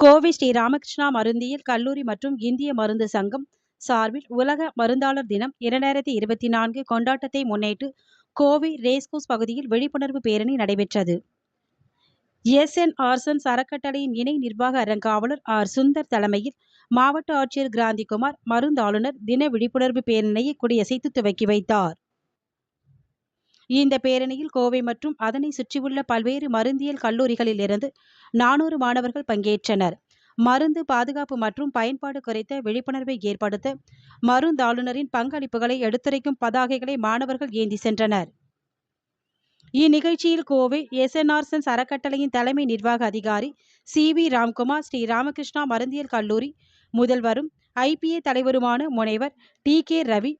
கோவை ஸ்ரீ ராமகிருஷ்ணா மருந்தியல் கல்லூரி மற்றும் இந்திய மருந்து சங்கம் சார்பில் உலக மருந்தாளர் தினம் இரண்டாயிரத்தி இருபத்தி நான்கு கொண்டாட்டத்தை முன்னிட்டு கோவை ரேஸ்கோஸ் பகுதியில் விழிப்புணர்வு பேரணி நடைபெற்றது. எஸ். என். ஆர்சன்ஸ் அறக்கட்டளையின் இணை நிர்வாக அறங்காவலர் ஆர். சுந்தர் தலைமையில் மாவட்ட ஆட்சியர் கிராந்திகுமார் மருந்தாளுநர் தின விழிப்புணர்வு பேரணியை கொடியசைத்து துவக்கி வைத்தார். இந்த பேரணியில் கோவை மற்றும் அதனை சுற்றியுள்ள பல்வேறு மருந்தியல் கல்லூரிகளிலிருந்து நானூறு மாணவர்கள் பங்கேற்றனர். மருந்து பாதுகாப்பு மற்றும் பயன்பாடு குறித்த விழிப்புணர்வை ஏற்படுத்த மருந்தாளுநரின் பங்களிப்புகளை எடுத்துரைக்கும் பதாகைகளை மாணவர்கள் ஏந்தி சென்றனர். இந்நிகழ்ச்சியில் கோவை எஸ்என்ஆர்சன்ஸ் அறக்கட்டளையின் தலைமை நிர்வாக அதிகாரி சி. வி. ராம்குமார் ஸ்ரீ. ராமகிருஷ்ணா மருந்தியல் கல்லூரி முதல்வரும் ஐபிஏ தலைவருமான முனைவர் டி. கே. ரவி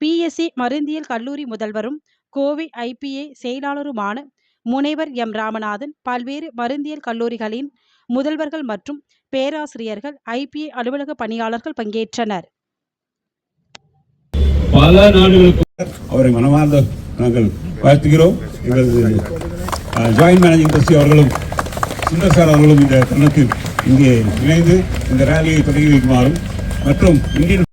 பிஎஸ்சி மருந்தியல் கல்லூரி முதல்வரும் கோவை ஐபிஏ செயலாளருமான முனைவர் எம் ராமநாதன் பல்வேறு மருந்தியல் கல்லூரிகளின் முதல்வர்கள் மற்றும் பேராசிரியர்கள் ஐபிஏ அலுவலக பணியாளர்கள் பங்கேற்றனர். பல நாடுகளுக்கு அவரை மனமார்ந்த நாங்கள் வாழ்த்துகிறோம். எங்களது ஜாயின்ட் மேனேஜிங் ட்ரஸ்டி அவர்களும் சுந்தர் சார் அவர்களும் இந்த தருணத்தில் இங்கே இணைந்து இந்த ரேலியை தொடங்கி வைக்குமாறும் மற்றும் இந்தியன்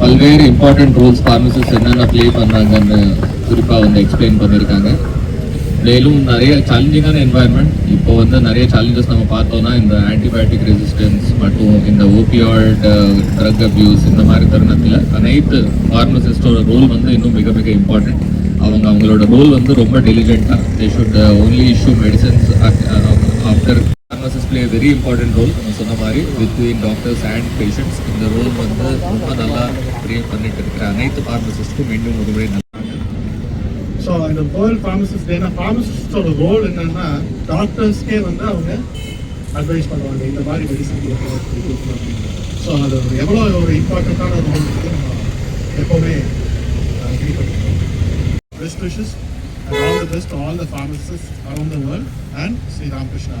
பல்வேறு இம்பார்ட்டன்ட் ரோல்ஸ் ஃபார்மசிஸ்ட் என்னென்ன ப்ளே பண்ணுறாங்கன்னு குறிப்பாக வந்து எக்ஸ்பிளைன் பண்ணியிருக்காங்க மேலும் நிறைய சேலஞ்சிங்கான என்வாயன்மெண்ட் இப்போ வந்து நிறைய சேலஞ்சஸ் நம்ம பார்த்தோம்னா இந்த ஆன்டிபயோட்டிக் ரெசிஸ்டன்ஸ் மற்றும் இந்த ஓபியாய்ட் ட்ரக் அப்யூஸ் இந்த மாதிரி தருணத்தில் அனைத்து ஃபார்மசிஸ்டோட ரோல் வந்து இன்னும் மிக மிக இம்பார்ட்டன்ட் அவங்க அவங்களோட ரோல் வந்து ரொம்ப டெலிஜென்ட்டாக they should only issue medicines after pharmacist play very important role நம்ம சொன்ன மாதிரி வித்வின் டாக்டர்ஸ் அண்ட் பேஷண்ட்ஸ் இந்த ரோல் வந்து ரொம்ப நல்லா ப்ளே பண்ணிட்டு இருக்கிற அனைத்து ஃபார்மசிஸ்ட்டும் மீண்டும் ஒரு முறை நல்லா ஸோ இந்த வேர்ல்ட் ஃபார்மசிஸ்ட் ஏன்னா ஃபார்மசிஸ்டோட ரோல் என்னன்னா டாக்டர்ஸ்க்கே வந்து அவங்க அட்வைஸ் பண்ணுவாங்க இந்த மாதிரி மெடிசன் ஸோ அது ஒரு எவ்வளோ ஒரு இம்பார்ட்டண்ட்டான ரோல் எப்போவுமே best wishes best all the pharmacist around the world and Sri Ramakrishna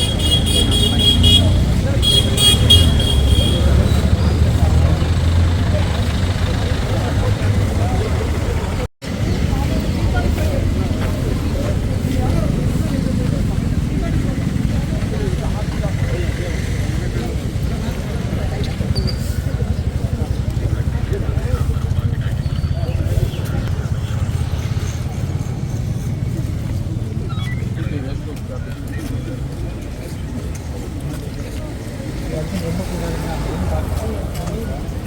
Thank you.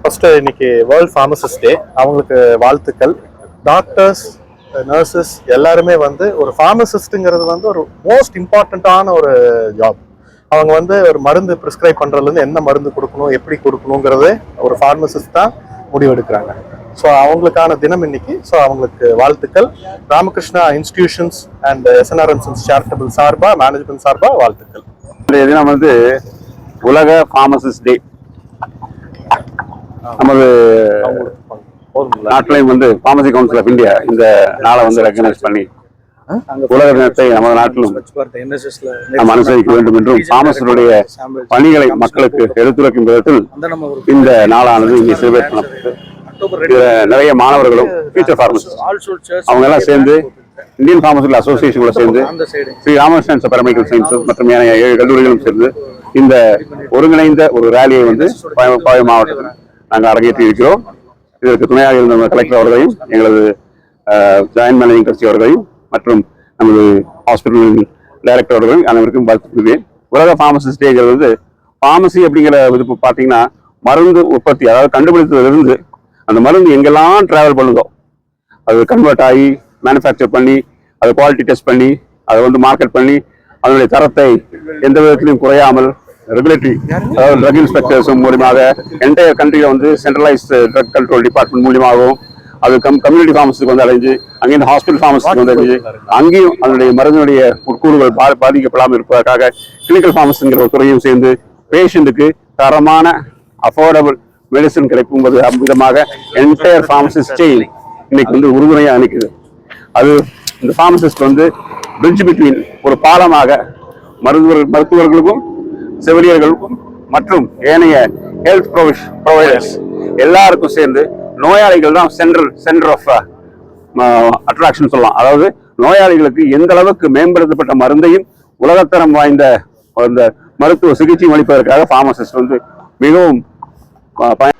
First இன்னைக்கு வேர்ல்ட் ஃபார்மசிஸ்ட் டே அவங்களுக்கு வாழ்த்துக்கள். டாக்டர்ஸ் நர்சஸ் எல்லாருமே வந்து ஒரு ஃபார்மசிஸ்ட்டுங்கிறது வந்து ஒரு மோஸ்ட் இம்பார்ட்டண்ட்டான ஒரு ஜாப் அவங்க வந்து ஒரு மருந்து ப்ரிஸ்கிரைப் பண்ணுறதுலேருந்து என்ன மருந்து கொடுக்கணும் எப்படி கொடுக்கணுங்கிறதே ஒரு ஃபார்மசிஸ்ட் தான் முடிவெடுக்கிறாங்க. ஸோ அவங்களுக்கான தினம் இன்னைக்கு. ஸோ அவங்களுக்கு வாழ்த்துக்கள். Ramakrishna institutions and SNR and sons charitable சார்பாக மேனேஜ்மெண்ட் சார்பாக வாழ்த்துக்கள். இன்றைய தினம் வந்து உலக ஃபார்மசிஸ்ட் டே நமது நாட்டிலையும் வந்து ஃபார்மசி கவுன்சில் ஆஃப் இந்தியா இந்த நாளை வந்து ரெக்கக்னைஸ் பண்ணி உலக தினத்தை நமது நாட்டிலும் நாம் அனுசரிக்க வேண்டும் என்றும் பாமசருடைய பணிகளை மக்களுக்கு எடுத்துரைக்கும் விதத்தில் இந்த நாளானது இங்கே செலிப்ரேட் பண்ணப்பட்டது. நிறைய மாணவர்களும் ஃபியூச்சர் ஃபார்மசிஸ்ட் அவங்க எல்லாம் சேர்ந்து இந்தியன் பார்மசூட்டிக்கல் அசோசியேஷன் கூட சேர்ந்து ஸ்ரீ ராமகிருஷ்ணன் பேராமெடிக்கல் சயின்சஸ் மற்றும் ஏனைய ஏழு கல்லூரிகளும் சேர்ந்து இந்த ஒருங்கிணைந்த ஒரு ரேலியை வந்து கோயம்- கோவை மாவட்டத்தில் நாங்கள் அரங்கேற்றி இருக்கிறோம் இதற்கு துணையாக இருந்த கலெக்டர் அவர்களையும் எங்களது ஜாயின்ட் மேனேஜிங் ட்ரஸ்டி அவர்களையும் மற்றும் நமது ஹாஸ்பிட்டல் டைரக்டர் அவர்களையும் அனைவருக்கும் வாழ்த்துக்கிறேன் உலக ஃபார்மசிஸ்ட் டேங்கிறது வந்து ஃபார்மசி அப்படிங்கிற இது பார்த்தீங்கன்னா மருந்து உற்பத்தி அதாவது கண்டுபிடித்ததிலிருந்து அந்த மருந்து எங்கெல்லாம் டிராவல் பண்ணுதோ அது கன்வெர்ட் ஆகி மேனுஃபேக்சர் பண்ணி அதை குவாலிட்டி டெஸ்ட் பண்ணி அதை வந்து மார்க்கெட் பண்ணி அதனுடைய தரத்தை எந்த விதத்திலையும் குறையாமல் ரெகுலேட்டரி அதாவது ட்ரக் இன்ஸ்பெக்டர்ஸ் மூலியமாக என்டையர் கண்ட்ரியில் வந்து சென்ட்ரலைஸ்ட் ட்ரக் கண்ட்ரோல் டிபார்ட்மெண்ட் மூலியமாகவும் அது கம் கம்யூனிட்டி ஃபார்மஸுக்கு வந்து அலைஞ்சு அங்கேருந்து ஹாஸ்பிட்டல் ஃபார்மஸுக்கு வந்து அலைஞ்சு அங்கேயும் அதனுடைய மருந்தினுடைய உட்கூறுகள் பா பாதிக்கப்படாமல் இருப்பதற்காக கிளினிக்கல் ஃபார்மஸுங்கிற ஒரு துறையும் சேர்ந்து பேஷண்ட்டுக்கு தரமான அஃபோர்டபுள் மெடிசன் கிடைக்கும் போது விதமாக என்டையர் ஃபார்மசிஸ்ட் செயின் இன்னைக்கு வந்து உறுதுணையாக நிற்குது அது இந்த ஃபார்மசிஸ்ட் வந்து பிரிட்ஜ் பிட்வீன் ஒரு பாலமாக மருத்துவர் மருத்துவர்களுக்கும் செவிலியர்களுக்கும் மற்றும் ஏனைய ஹெல்த் ப்ரொவிஷ் ப்ரொவைடர்ஸ் எல்லாருக்கும் சேர்ந்து நோயாளிகள் தான் சென்ட்ரல் சென்டர் ஆஃப் அட்ராக்ஷன் சொல்லலாம். அதாவது நோயாளிகளுக்கு எந்த அளவுக்கு மேம்படுத்தப்பட்ட மருந்தையும் உலகத்தரம் வாய்ந்த அந்த மருத்துவ சிகிச்சை அளிப்பதற்காக ஃபார்மசிஸ்ட் வந்து மிகவும் uh, பய